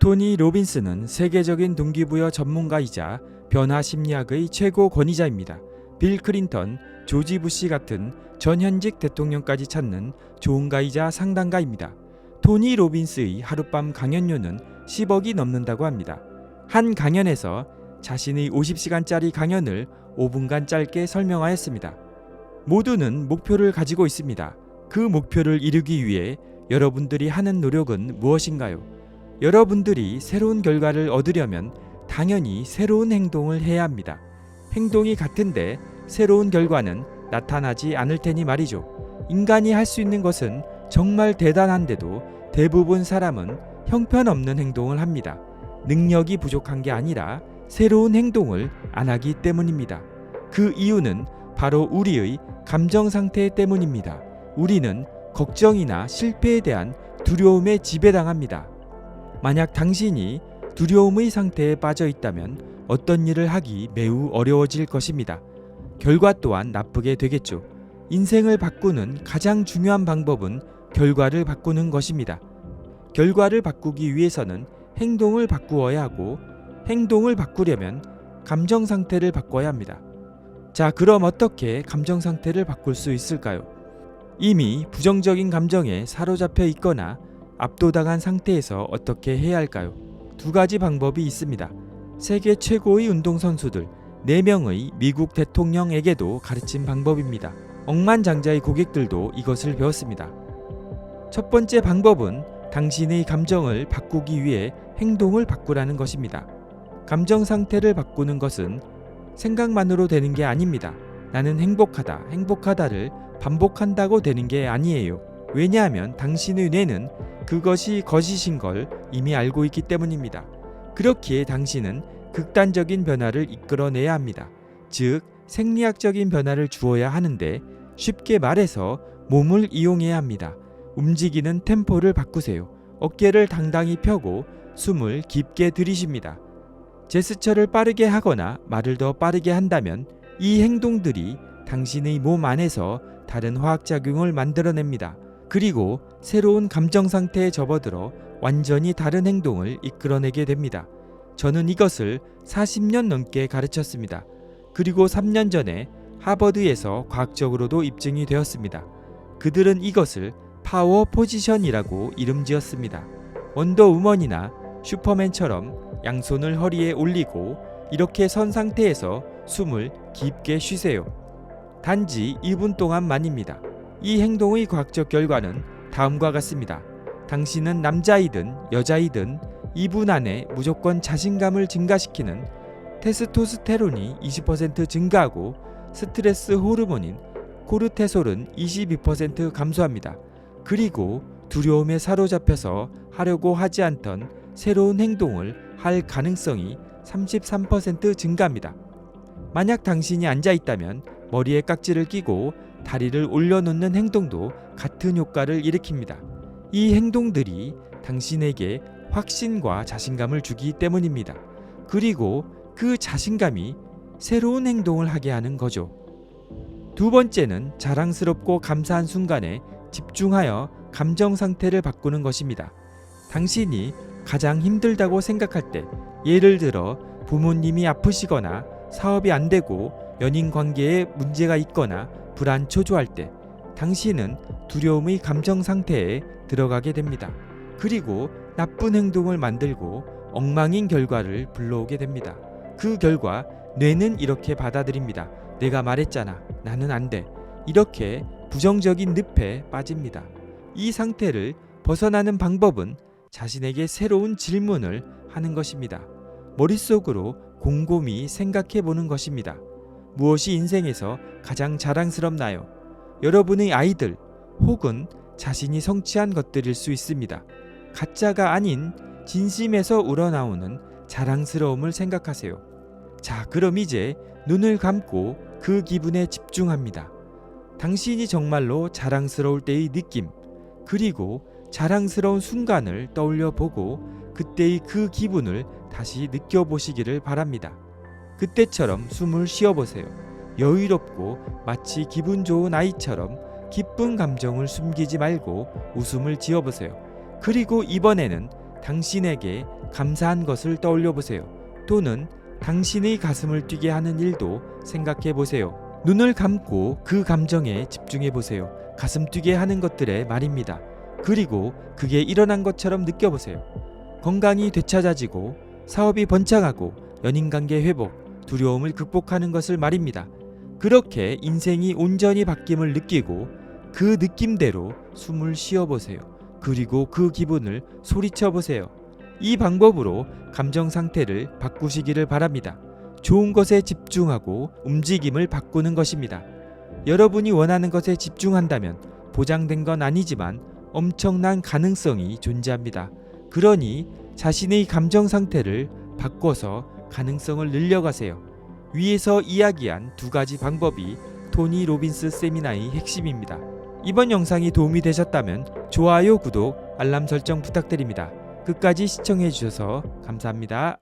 토니 로빈스는 세계적인 동기부여 전문가이자 변화 심리학의 최고 권위자입니다. 빌 클린턴, 조지 부시 같은 전현직 대통령까지 찾는 조언가이자 상담가입니다. 토니 로빈스의 하룻밤 강연료는 10억이 넘는다고 합니다. 한 강연에서 자신의 50시간짜리 강연을 5분간 짧게 설명하였습니다. 모두는 목표를 가지고 있습니다. 그 목표를 이루기 위해 여러분들이 하는 노력은 무엇인가요? 여러분들이 새로운 결과를 얻으려면 당연히 새로운 행동을 해야 합니다. 행동이 같은데 새로운 결과는 나타나지 않을 테니 말이죠. 인간이 할 수 있는 것은 정말 대단한데도 대부분 사람은 형편없는 행동을 합니다. 능력이 부족한 게 아니라 새로운 행동을 안 하기 때문입니다. 그 이유는 바로 우리의 감정 상태 때문입니다. 우리는 걱정이나 실패에 대한 두려움에 지배당합니다. 만약 당신이 두려움의 상태에 빠져 있다면 어떤 일을 하기 매우 어려워질 것입니다. 결과 또한 나쁘게 되겠죠. 인생을 바꾸는 가장 중요한 방법은 결과를 바꾸는 것입니다. 결과를 바꾸기 위해서는 행동을 바꾸어야 하고 행동을 바꾸려면 감정 상태를 바꿔야 합니다. 자, 그럼 어떻게 감정 상태를 바꿀 수 있을까요? 이미 부정적인 감정에 사로잡혀 있거나 압도당한 상태에서 어떻게 해야 할까요? 두 가지 방법이 있습니다. 세계 최고의 운동선수들 4명의 미국 대통령에게도 가르친 방법입니다. 억만장자의 고객들도 이것을 배웠습니다. 첫 번째 방법은 당신의 감정을 바꾸기 위해 행동을 바꾸라는 것입니다. 감정 상태를 바꾸는 것은 생각만으로 되는 게 아닙니다. 나는 행복하다, 행복하다를 반복한다고 되는 게 아니에요. 왜냐하면 당신의 뇌는 그것이 거짓인 걸 이미 알고 있기 때문입니다. 그렇기에 당신은 극단적인 변화를 이끌어내야 합니다. 즉, 생리학적인 변화를 주어야 하는데 쉽게 말해서 몸을 이용해야 합니다. 움직이는 템포를 바꾸세요. 어깨를 당당히 펴고 숨을 깊게 들이쉽니다. 제스처를 빠르게 하거나 말을 더 빠르게 한다면 이 행동들이 당신의 몸 안에서 다른 화학작용을 만들어냅니다. 그리고 새로운 감정 상태에 접어들어 완전히 다른 행동을 이끌어내게 됩니다. 저는 이것을 40년 넘게 가르쳤습니다. 그리고 3년 전에 하버드에서 과학적으로도 입증이 되었습니다. 그들은 이것을 파워 포지션이라고 이름 지었습니다. 원더우먼이나 슈퍼맨처럼 양손을 허리에 올리고 이렇게 선 상태에서 숨을 깊게 쉬세요. 단지 2분 동안만입니다. 이 행동의 과학적 결과는 다음과 같습니다. 당신은 남자이든 여자이든 2분 안에 무조건 자신감을 증가시키는 테스토스테론이 20% 증가하고 스트레스 호르몬인 코르테솔은 22% 감소합니다. 그리고 두려움에 사로잡혀서 하려고 하지 않던 새로운 행동을 할 가능성이 33% 증가합니다. 만약 당신이 앉아 있다면 머리에 깍지를 끼고 다리를 올려놓는 행동도 같은 효과를 일으킵니다. 이 행동들이 당신에게 확신과 자신감을 주기 때문입니다. 그리고 그 자신감이 새로운 행동을 하게 하는 거죠. 두 번째는 자랑스럽고 감사한 순간에 집중하여 감정 상태를 바꾸는 것입니다. 당신이 가장 힘들다고 생각할 때, 예를 들어 부모님이 아프시거나 사업이 안 되고 연인 관계에 문제가 있거나 불안 초조할 때, 당신은 두려움의 감정 상태에 들어가게 됩니다. 그리고 나쁜 행동을 만들고 엉망인 결과를 불러오게 됩니다. 그 결과 뇌는 이렇게 받아들입니다. 내가 말했잖아. 나는 안 돼. 이렇게 부정적인 늪에 빠집니다. 이 상태를 벗어나는 방법은 자신에게 새로운 질문을 하는 것입니다. 머릿속으로 곰곰이 생각해 보는 것입니다. 무엇이 인생에서 가장 자랑스럽나요? 여러분의 아이들 혹은 자신이 성취한 것들일 수 있습니다. 가짜가 아닌 진심에서 우러나오는 자랑스러움을 생각하세요. 자, 그럼 이제 눈을 감고 그 기분에 집중합니다. 당신이 정말로 자랑스러울 때의 느낌, 그리고 자랑스러운 순간을 떠올려 보고 그때의 그 기분을 다시 느껴보시기를 바랍니다. 그때처럼 숨을 쉬어보세요. 여유롭고 마치 기분 좋은 아이처럼 기쁜 감정을 숨기지 말고 웃음을 지어보세요. 그리고 이번에는 당신에게 감사한 것을 떠올려 보세요. 또는 당신의 가슴을 뛰게 하는 일도 생각해 보세요. 눈을 감고 그 감정에 집중해 보세요. 가슴 뛰게 하는 것들의 말입니다. 그리고 그게 일어난 것처럼 느껴보세요. 건강이 되찾아지고 사업이 번창하고 연인 관계 회복, 두려움을 극복하는 것을 말입니다. 그렇게 인생이 온전히 바뀜을 느끼고 그 느낌대로 숨을 쉬어 보세요. 그리고 그 기분을 소리쳐 보세요. 이 방법으로 감정 상태를 바꾸시기를 바랍니다. 좋은 것에 집중하고 움직임을 바꾸는 것입니다. 여러분이 원하는 것에 집중한다면 보장된 건 아니지만 엄청난 가능성이 존재합니다. 그러니 자신의 감정 상태를 바꿔서 가능성을 늘려가세요. 위에서 이야기한 두 가지 방법이 토니 로빈스 세미나의 핵심입니다. 이번 영상이 도움이 되셨다면 좋아요, 구독, 알람 설정 부탁드립니다. 끝까지 시청해 주셔서 감사합니다.